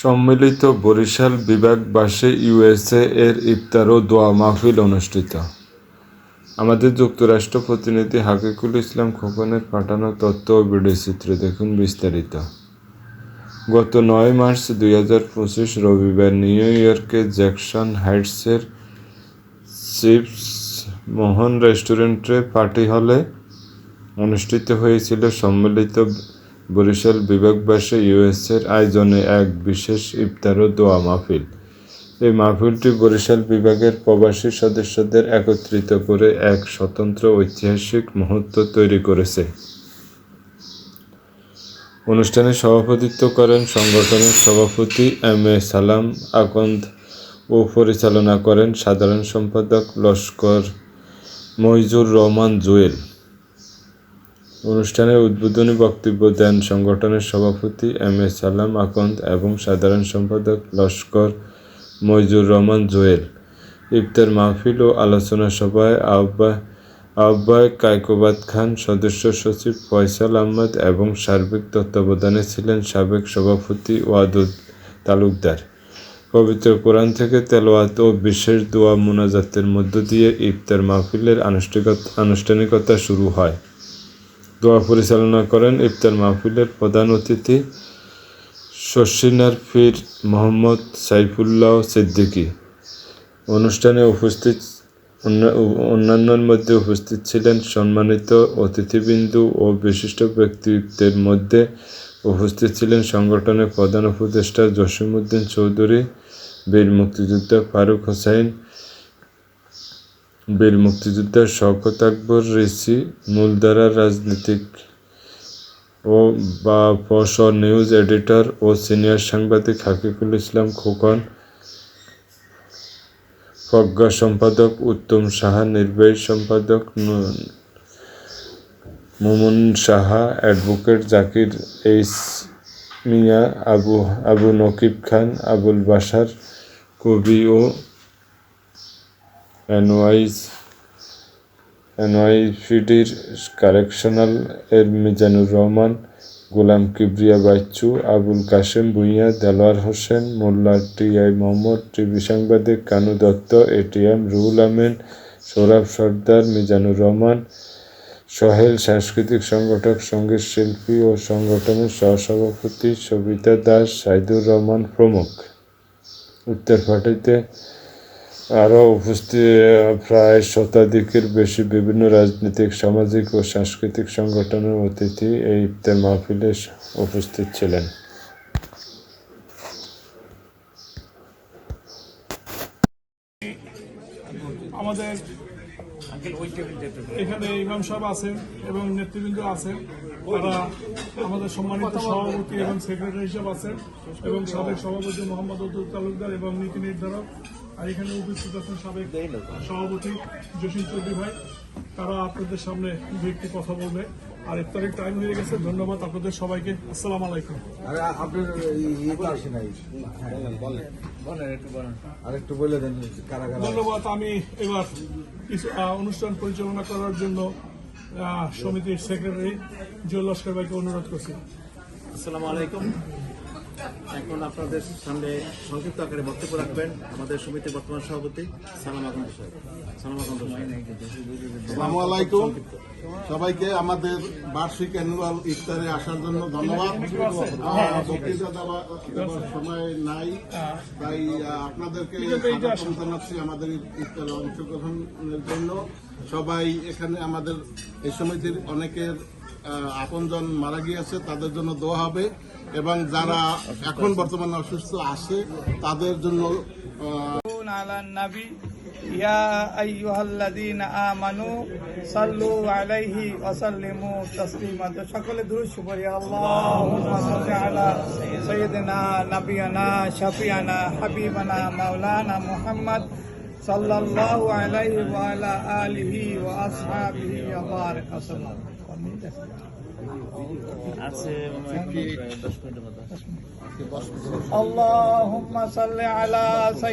সম্মিলিত বরিশাল বিভাগ বাসে ইউএসএ এর ইফতার ও দোয়া মাহফিল অনুষ্ঠিত। আমাদের যুক্তরাষ্ট্র প্রতিনিধি হাকিকুল ইসলাম খোকনের পাঠানো তথ্য ও ভিডিওচিত্র দেখুন বিস্তারিত। গত নয় মার্চ দুই হাজার পঁচিশ রবিবার নিউ ইয়র্কে জ্যাকসন হাইটসের চিপস মোহন রেস্টুরেন্টে পার্টি হলে অনুষ্ঠিত হয়েছিল সম্মিলিত বরিশাল বিভাগবাসী ইউএসএর আয়োজনে এক বিশেষ ইফতার ও দোয়া মাহফিল। এই মাহফিলটি বরিশাল বিভাগের প্রবাসী সদস্যদের একত্রিত করে এক স্বতন্ত্র ঐতিহাসিক মুহূর্ত তৈরি করেছে। অনুষ্ঠানে সভাপতিত্ব করেন সংগঠনের সভাপতি এম এ সালাম আকন্দ ও পরিচালনা করেন সাধারণ সম্পাদক লস্কর মইজুর রহমান জুয়েল। অনুষ্ঠানে উদ্বোধনী বক্তব্য দেন সংগঠনের সভাপতি এম এ সালাম আকন্দ এবং সাধারণ সম্পাদক লস্কর মইজুর রহমান জোয়েল। ইফতার মাহফিল ও আলোচনা সভায় আহ্বা আহ্বায়ক কায়কোবাদ খান সদস্য সচিব ফয়সাল আহমদ এবং সার্বিক তত্ত্বাবধানে ছিলেন সাবেক সভাপতি ওয়াদুদ তালুকদার। পবিত্র কোরআন থেকে তেলাওয়াত ও বিশেষ দোয়া মোনাজাতের মধ্য দিয়ে ইফতার মাহফিলের আনুষ্ঠানিকতা শুরু হয়। দোয়া পরিচালনা করেন ইফতার মাহফিলের প্রধান অতিথি শশিনার পীর মোহাম্মদ সাইফুল্লাহ সিদ্দিকী। অনুষ্ঠানে উপস্থিত অন্য- অন্যান্যের মধ্যে উপস্থিত ছিলেন সম্মানিত অতিথিবৃন্দু ও বিশিষ্ট ব্যক্তিত্বের মধ্যে উপস্থিত ছিলেন সংগঠনের প্রধান উপদেষ্টা জসিমউদ্দিন চৌধুরী, বীর মুক্তিযোদ্ধা ফারুক হোসাইন বীর মুক্তিযোদ্ধা শওকত আকবর, ঋষি মূলধারার রাজনীতিক ও বা পশ নিউজ এডিটর ও সিনিয়র সাংবাদিক হাকিকুল ইসলাম খোকন, প্রজ্ঞা সম্পাদক উত্তম সাহা, নির্বাহী সম্পাদক মুমুন সাহা, অ্যাডভোকেট জাকির এইস মিয়া, আবু আবু নকিব খান, আবুল বাশার, কবি ও এনওয়াইজ এনওয়াইফিডির কারেকশনাল এর মিজানুর রহমান, গোলাম কিবরিয়া বাচ্চু আবুল কাশেম ভুঁইয়া, দেলোয়ার হোসেন, মোল্লা টিআই মোহাম্মদ, টিভি সাংবাদিক কানু দত্ত, এটিএম রুহুল আমিন, সৌরভ সর্দার, মিজানুর রহমান, সহেল সাংস্কৃতিক সংগঠক, সংগীত শিল্পী ও সংগঠনের সহসভাপতি সবিতা দাস, সাইদুর রহমান প্রমুখ। উত্তর পার্টিতে আরও উপস্থিত প্রায় শতাধিকের বেশি বিভিন্ন রাজনৈতিক, সামাজিক ও সাংস্কৃতিক সংগঠনের অতিথি এই ইফতার মাহফিলে উপস্থিত ছিলেন। আমাদের এখানে ইমাম সাহেব আছেন এবং নেতৃবৃন্দ আছেন। তারা আমাদের সম্মানিত সভাপতি এবং সেক্রেটারি হিসাব আছেন এবং সাবেক সভাপতি মোহাম্মদ তালুকদার এবং নীতি নির্ধারক আর এখানে উপস্থিত আছেন সাবেক সভাপতি জসিম চৌধুরী ভাই। তারা আপনাদের সামনে দু একটি কথা বলবে। আর ইফতারের টাইম হয়ে গেছে। ধন্যবাদ আপনাদের সবাইকে। আসসালাম আলাইকুম। আরে আপনার তো আসে নাই। আর একটু বলে দেন কারা কারা ধন্যবাদ। আমি এবার কিছু অনুষ্ঠান পরিচালনা করার জন্য সমিতির সেক্রেটারি জুয়েল লস্কর ভাইকে অনুরোধ করছি। আসসালামু আলাইকুম। এখন আপনাদের সামনে সংক্ষিপ্ত আকারে বক্তব্য রাখবেন আমাদের সমিতির বর্তমান সভাপতি সালাম আকন্দ সাহেব। সালাম আকন্দ সাহেব। আসসালামু আলাইকুম। সবাইকে আমাদের বার্ষিক অ্যানুয়াল ইফতারে আসার জন্য ধন্যবাদ। বক্তৃতা দেওয়ার সময় নাই, তাই আপনাদেরকে জানাচ্ছি আমাদের ইফতারে অংশগ্রহণের জন্য। সবাই এখানে আমাদের, এই সমিতির অনেকের আপনজন মারা গিয়েছে, তাদের জন্য দোয়া হবে। এবং যারা এখন বর্তমানে অসুস্থ আছে, তাদের জন্য يا أيها الذين آمنوا صلوا عليه وسلموا تسليما شكل دروش بريا اللهم صل على سيدنا نبينا شفيعنا حبيبنا مولانا محمد صلى الله عليه وعلى آله وأصحابه وبارك وسلم اللهم صل على سيدنا